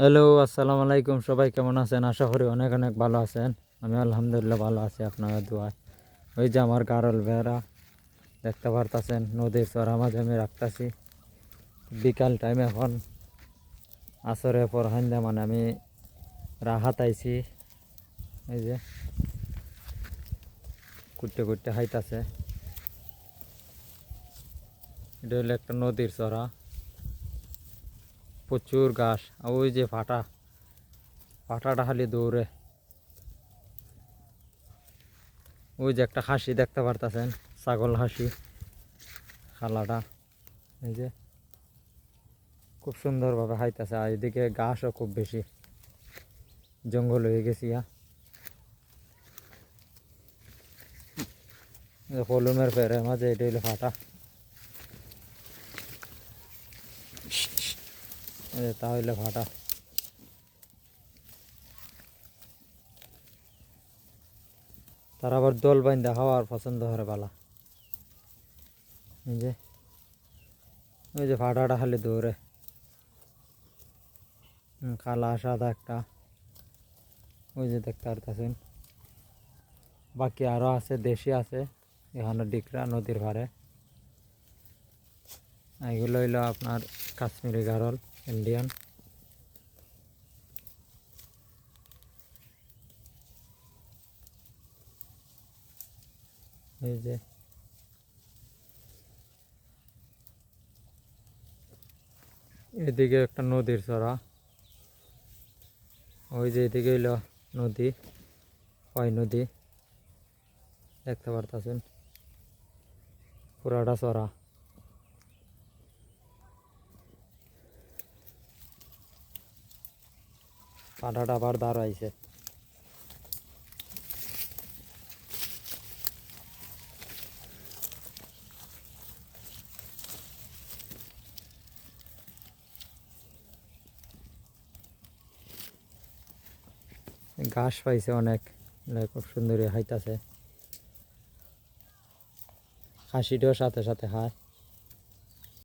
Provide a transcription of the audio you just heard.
Hello, আসসালামু আলাইকুম। সবাই কেমন আছেন? আশা করি অনেক অনেক ভালো আছেন। আমি আলহামদুলিল্লাহ ভালো আছি, আপনাদের দোয়ায়। ওই যে আমার গারল ভেড়া দেখতে পারতাছেন, নদীর চড়া মাঝে আমি রাখতেছি। বিকাল টাইম এখন আসরে পর সন্ধ্যা মানে আমি রাহাত আইছি। এই যে কুটে কুটে হাইতাছে। এটা হলো একটা নদীর চড়া। প্রচুর ঘাস। ওই যে ফাটা। ফাটাটা খালি দৌড়ে। ওই যে একটা হাসি দেখতে পারতেছেন, ছাগল হাসি। খালাটা, এই যে। খুব সুন্দরভাবে খাইতেছে। আর এদিকে ঘাসও খুব বেশি। জঙ্গল হয়ে গেছি কলমের ফেরে মাঝে, এটা হইল ফাটা। এই যে তা হইলে ফাটা তার আবার দল বাইন্দা খাওয়ার পছন্দ করে বালা। যে ওই যে ফাটাটা খালি দৌড়ে। কালা, সাদা একটা। ওই যে দেখতে পারতেছেন। বাকি আরও আছে, দেশি আছে। এখানে ডিকরা নদীর ধারে এগুলো হইল আপনার কাশ্মীরি গারল। ইন্ডিয়ান এই যে এদিকে একটা নদীর চড়া। ওই যে এদিকে হইল নদী, হয় নদী। দেখতে পারতেছেন? পুরাটা চড়া। পাটাটা আবার দাঁড়াইছে। ঘাস পাইছে অনেক খুব সুন্দরী হাইতাছে। খাসিটাও সাথে সাথে খায়